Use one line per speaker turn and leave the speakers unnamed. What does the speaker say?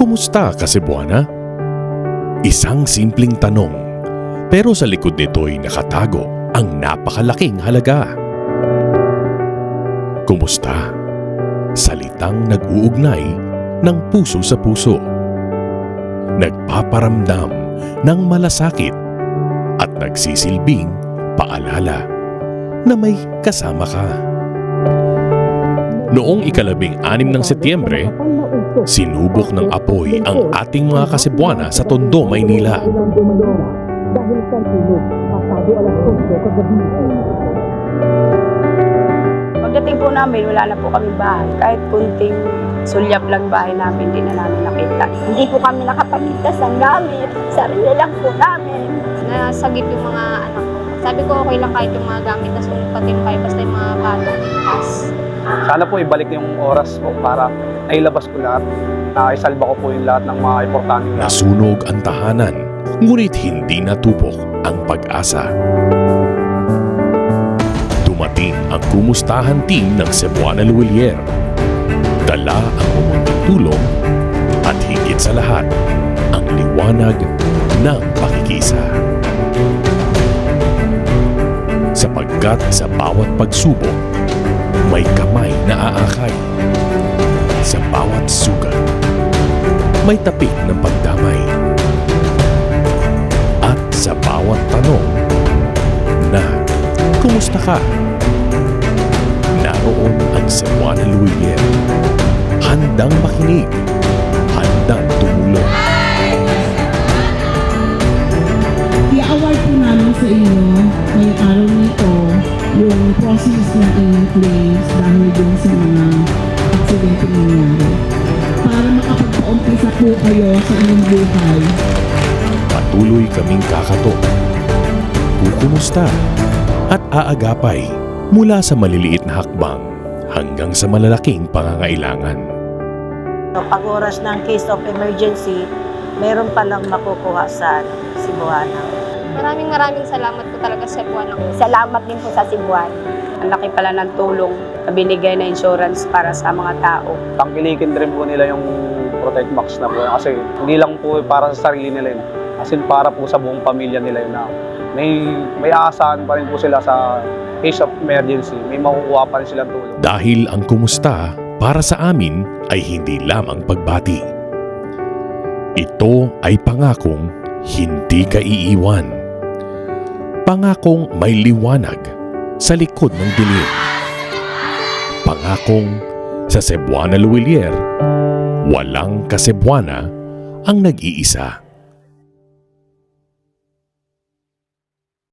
Kumusta ka Cebuana? Isang simpleng tanong, pero sa likod nito'y nakatago ang napakalaking halaga. Kumusta? Salitang nag-uugnay ng puso sa puso. Nagpaparamdam ng malasakit at nagsisilbing paalala na may kasama ka. Noong ikalabing anim ng Setyembre, sinubok ng apoy ang ating mga Kasebuana sa Tondo, Maynila.
Dahil sa tulog, pasado alas 8 kagabi.
Pagdating po namin, wala na po kami bahay. Kahit kunting sulyap lang bahay namin, hindi na namin nakita.
Hindi po kami nakapagligtas ng gamit. Sarili lang po namin.
nasagip yung mga anak ko. Sabi ko okay lang kahit yung mga gamit na sumpatin pa basta yung mga bata ligtas.
Sana po ibalik yung oras ko para nailabas ko lahat. Nakaisalba ko po yung lahat ng mga importanteng lahat.
Nasunog ang tahanan, ngunit hindi natupok ang pag-asa. Dumating ang kumustahan team ng Cebuana Luwilier. Dala ang umunting tulong at higit sa lahat, ang liwanag ng pakikisa. Sapagkat sa bawat pagsubok, may kamay na aakay. Sa bawat sugat, may tapik ng pagdamay. At sa bawat tanong na, kumusta ka? Naroon ang Cebuana Luilier. Handang makinig, handang tumulong.
I-award po namin sa inyo ngayong araw nito yung process na in place dahil dun sa mga aksidente nangyari. Para makapagpa-umpisa po kayo sa inyong buhay.
Patuloy kaming kakato. Kukumusta at aagapay mula sa maliliit na hakbang hanggang sa malalaking pangangailangan.
So, pag oras ng case of emergency, meron palang makukuha sa Cebuana.
Maraming maraming salamat po talaga sa buwan ng
Salamat din po sa Cebuana.
Ang laki pala ng tulong na binigay na insurance para sa mga tao.
Tangkilikin din po nila yung Protect Max na po. Kasi hindi lang po para sa sarili nila yun. As in, para po sa buong pamilya nila yun na may, may aasahan pa rin po sila sa case of emergency. May makukuha pa rin silang tulong.
Dahil ang kumusta para sa amin ay hindi lamang pagbati. Ito ay pangakong hindi ka iiwan. Pangakong may liwanag sa likod ng dilim. Pangakong sa Cebuana Luwilier, walang kasebuana ang nag-iisa.